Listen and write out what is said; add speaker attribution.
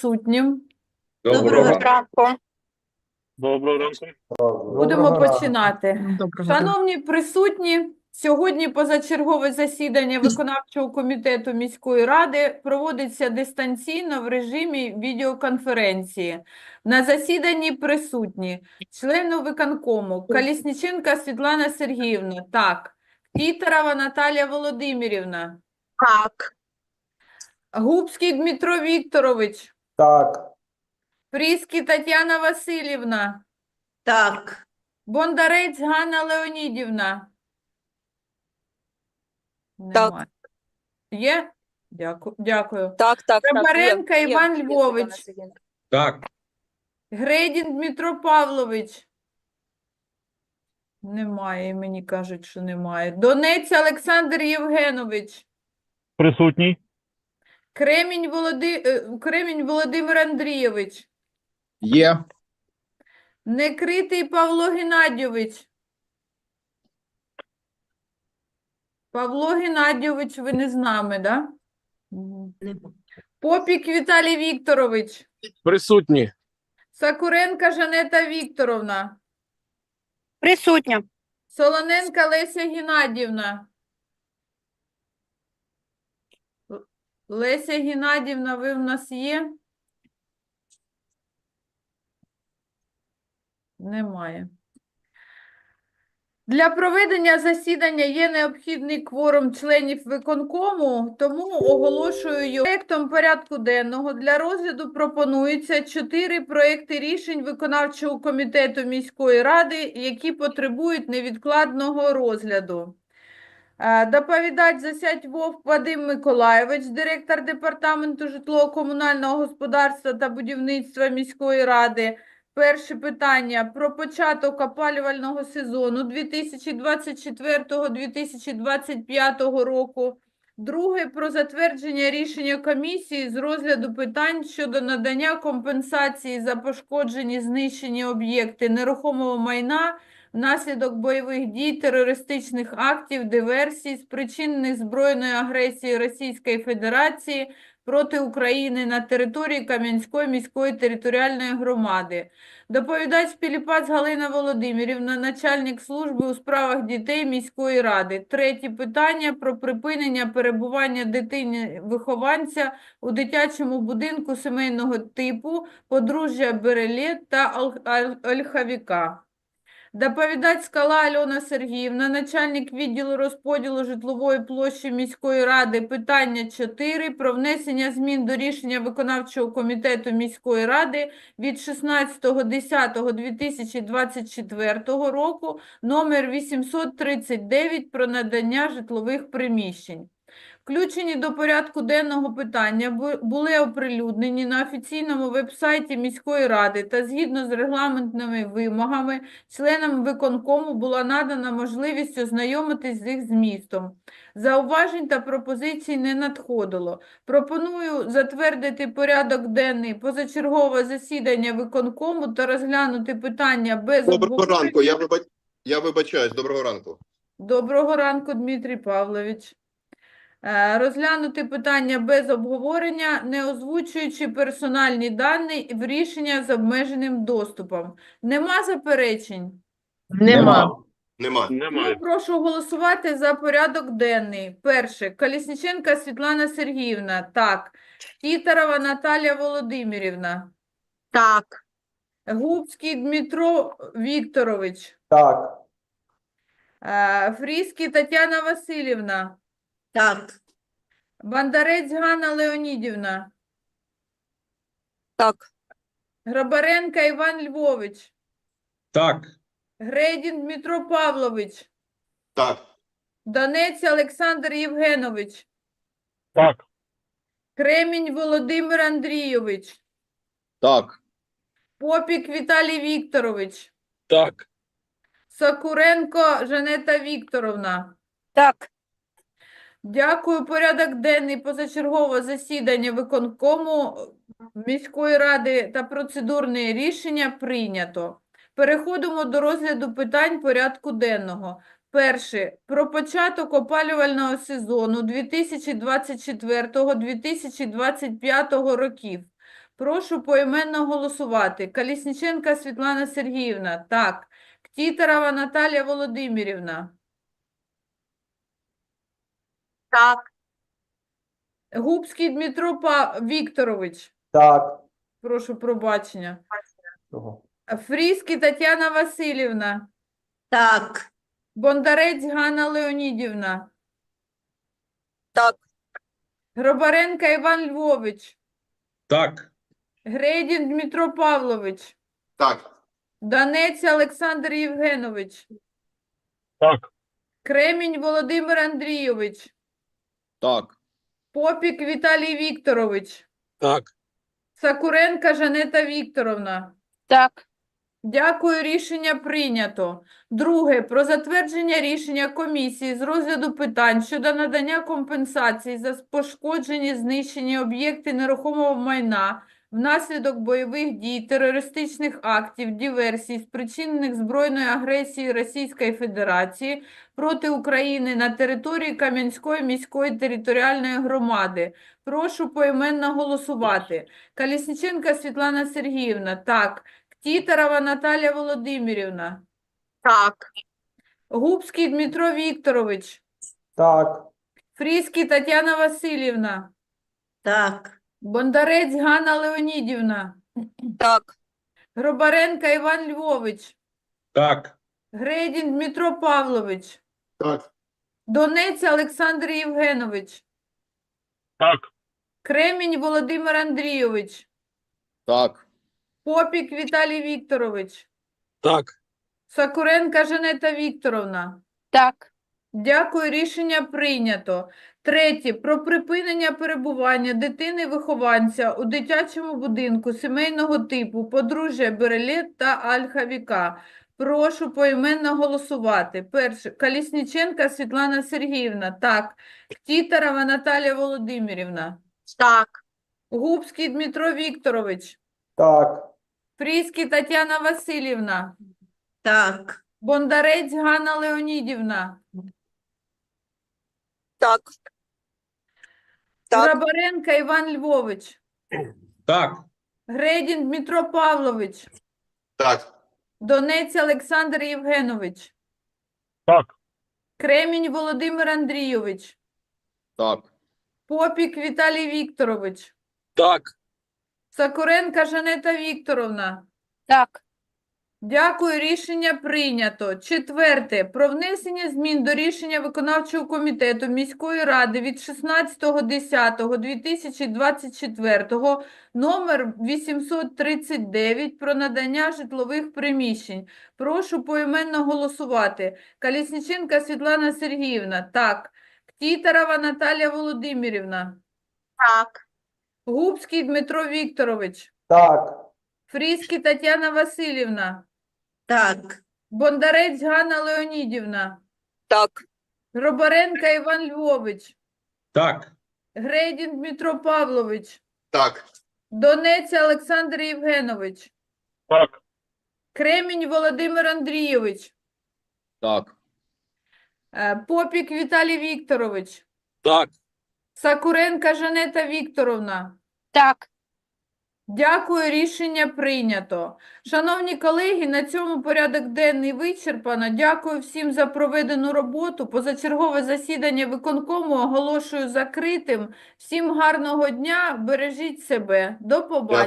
Speaker 1: присутнім.
Speaker 2: Доброго
Speaker 3: ранку.
Speaker 2: Доброго ранку.
Speaker 1: Будемо
Speaker 4: Доброго
Speaker 1: починати. Шановні присутні, сьогодні позачергове засідання виконавчого комітету міської ради проводиться дистанційно в режимі відеоконференції. На засіданні присутні члени виконкому Калісніченка Світлана Сергіївна, так, Тітарова Наталія Володимирівна,
Speaker 3: Так.
Speaker 1: Губський Дмитро Вікторович,
Speaker 4: Так,
Speaker 1: Пріський Тетяна Васильівна,
Speaker 3: Так.
Speaker 1: Бондарець Ганна Леонідівна.
Speaker 3: Так.
Speaker 1: Немає. Є? Дякую. Дякую.
Speaker 3: Так, так. Є, є,
Speaker 1: Іван
Speaker 3: є,
Speaker 1: Львович.
Speaker 3: Світлана Сергіївна.
Speaker 2: Так,
Speaker 1: Грейдін Дмитро Павлович. Немає, мені кажуть, що немає. Донець Олександр Євгенович.
Speaker 2: присутній.
Speaker 1: Кремінь, Володи... е, Кремінь Володимир Андрійович.
Speaker 4: є.
Speaker 1: Некритий Павло Геннадійович. Павло Геннадійович, ви не з нами, да? Попік Віталій Вікторович.
Speaker 2: Присутні.
Speaker 1: Сакуренка Жанета Вікторовна.
Speaker 3: Присутня.
Speaker 1: Солоненка Леся Геннадівна. Леся Геннадівна, ви в нас є? Немає. Для проведення засідання є необхідний кворум членів виконкому, тому оголошую його. Проектом порядку денного для розгляду пропонується чотири проекти рішень виконавчого комітету міської ради, які потребують невідкладного розгляду. Е, Доповідач засядь Вовк Вадим Миколайович, директор департаменту житлово-комунального господарства та будівництва міської ради. Перше питання про початок опалювального сезону 2024-2025 року. Друге про затвердження рішення комісії з розгляду питань щодо надання компенсації за пошкоджені знищені об'єкти нерухомого майна внаслідок бойових дій, терористичних актів, диверсій, спричинених збройною агресією Російської Федерації проти України на території Кам'янської міської територіальної громади. Доповідач Піліпац Галина Володимирівна, начальник служби у справах дітей міської ради. Третє питання про припинення перебування дитини вихованця у дитячому будинку сімейного типу подружжя Берелет та Ол- Аль- Ольховіка. Доповідач Скала Альона Сергіївна, начальник відділу розподілу житлової площі міської ради. Питання 4 про внесення змін до рішення виконавчого комітету міської ради від 16.10.2024 року номер 839 про надання житлових приміщень. Включені до порядку денного питання були оприлюднені на офіційному вебсайті міської ради та згідно з регламентними вимогами членам виконкому була надана можливість ознайомитись з їх змістом. Зауважень та пропозицій не надходило. Пропоную затвердити порядок денний позачергове засідання виконкому та розглянути питання без
Speaker 5: Доброго
Speaker 1: обговорення.
Speaker 5: ранку. Я вибач... я вибачаюсь. Доброго ранку.
Speaker 1: Доброго ранку, Дмитрій Павлович. Е, Розглянути питання без обговорення, не озвучуючи персональні дані в рішення з обмеженим доступом. Нема заперечень?
Speaker 4: Нема.
Speaker 5: Нема.
Speaker 2: Немає.
Speaker 1: прошу голосувати за порядок денний. Перше. Колісніченка Світлана Сергіївна. Так. Тітарова Наталія Володимирівна.
Speaker 3: Так.
Speaker 1: Губський Дмитро Вікторович.
Speaker 4: Так,
Speaker 1: Е, Фріський Тетяна Васильівна.
Speaker 3: Так.
Speaker 1: Бондарець Ганна Леонідівна.
Speaker 3: Так.
Speaker 1: Грабаренко Іван Львович.
Speaker 2: Так.
Speaker 1: Грейдін Дмитро Павлович.
Speaker 5: Так.
Speaker 1: Донець Олександр Євгенович.
Speaker 2: Так.
Speaker 1: Кремінь Володимир Андрійович.
Speaker 4: так,
Speaker 1: Попік Віталій Вікторович.
Speaker 2: Так.
Speaker 1: Сокуренко Жанета Вікторовна.
Speaker 3: Так.
Speaker 1: Дякую. Порядок денний позачергове засідання виконкому міської ради та процедурне рішення прийнято. Переходимо до розгляду питань порядку денного. Перше. Про початок опалювального сезону 2024-2025 років. Прошу поіменно голосувати. Колісніченка Світлана Сергіївна. Так. Ктітерова Наталія Володимирівна.
Speaker 3: Так.
Speaker 1: Губський Дмитро Па... Вікторович.
Speaker 6: Так.
Speaker 1: Прошу пробачення.
Speaker 6: Чого?
Speaker 1: Фріски Тетяна Васильівна.
Speaker 3: Так.
Speaker 1: Бондарець Ганна Леонідівна.
Speaker 3: Так.
Speaker 1: Гробаренко Іван Львович.
Speaker 2: Так.
Speaker 1: Грейдін Дмитро Павлович.
Speaker 5: Так.
Speaker 1: Донець Олександр Євгенович.
Speaker 2: Так.
Speaker 1: Кремінь Володимир Андрійович.
Speaker 4: Так.
Speaker 1: Попік Віталій Вікторович.
Speaker 2: Так.
Speaker 1: Сакуренка Жанета Вікторовна.
Speaker 3: Так.
Speaker 1: Дякую, рішення прийнято. Друге, про затвердження рішення комісії з розгляду питань щодо надання компенсації за пошкоджені знищені об'єкти нерухомого майна внаслідок бойових дій, терористичних актів, диверсій, спричинених збройною агресією Російської Федерації проти України на території Кам'янської міської територіальної громади. Прошу поіменно голосувати. Колісніченка Світлана Сергіївна, так. Тітарова Наталія Володимирівна.
Speaker 3: Так.
Speaker 1: Губський Дмитро Вікторович.
Speaker 6: Так.
Speaker 1: Фріський Тетяна Васильівна.
Speaker 3: Так.
Speaker 1: Бондарець Ганна Леонідівна.
Speaker 3: Так.
Speaker 1: Гробаренко Іван Львович.
Speaker 2: Так.
Speaker 1: Грейдін Дмитро Павлович.
Speaker 5: Так.
Speaker 1: Донець Олександр Євгенович.
Speaker 2: Так.
Speaker 1: Кремінь Володимир Андрійович.
Speaker 4: Так.
Speaker 1: Попік Віталій Вікторович.
Speaker 2: Так.
Speaker 1: Сакуренка Жанета Вікторовна.
Speaker 3: Так.
Speaker 1: Дякую, рішення прийнято. Третє. Про припинення перебування дитини-вихованця у дитячому будинку сімейного типу подружжя Берелет та Альхавіка. Прошу поіменно голосувати. Перше. Колісніченка Світлана Сергіївна. Так. Тітарова Наталія Володимирівна.
Speaker 3: Так.
Speaker 1: Губський Дмитро Вікторович.
Speaker 6: Так.
Speaker 1: Фріський Тетяна Васильівна.
Speaker 3: Так.
Speaker 1: Бондарець Ганна Леонідівна.
Speaker 3: Так. Так.
Speaker 1: Грабаренко Іван Львович.
Speaker 2: Так.
Speaker 1: Грейдін Дмитро Павлович.
Speaker 5: Так.
Speaker 1: Донець Олександр Євгенович.
Speaker 2: Так.
Speaker 1: Кремінь Володимир Андрійович.
Speaker 4: Так.
Speaker 1: Попік Віталій Вікторович.
Speaker 2: Так.
Speaker 1: Сакуренка Жанета Вікторовна.
Speaker 3: Так.
Speaker 1: Дякую, рішення прийнято. Четверте. Про внесення змін до рішення виконавчого комітету міської ради від 16.10.2024 номер 839 про надання житлових приміщень. Прошу поіменно голосувати. Колісніченка Світлана Сергіївна. Так. Ктітерова Наталія Володимирівна.
Speaker 3: Так.
Speaker 1: Губський Дмитро Вікторович.
Speaker 6: Так.
Speaker 1: Фріський Тетяна Васильівна.
Speaker 3: Так.
Speaker 1: Бондарець Ганна Леонідівна.
Speaker 3: Так.
Speaker 1: Гробаренко Іван Львович.
Speaker 2: Так.
Speaker 1: Грейдін Дмитро Павлович.
Speaker 5: Так.
Speaker 1: Донець Олександр Євгенович.
Speaker 2: Так.
Speaker 1: Кремінь Володимир Андрійович.
Speaker 4: Так.
Speaker 1: Е, Попік Віталій Вікторович.
Speaker 2: Так.
Speaker 1: Сакуренка Жанета Вікторовна.
Speaker 3: Так.
Speaker 1: Дякую, рішення прийнято. Шановні колеги, на цьому порядок денний вичерпано. Дякую всім за проведену роботу. Позачергове засідання виконкому оголошую закритим. Всім гарного дня, бережіть себе. До побачення.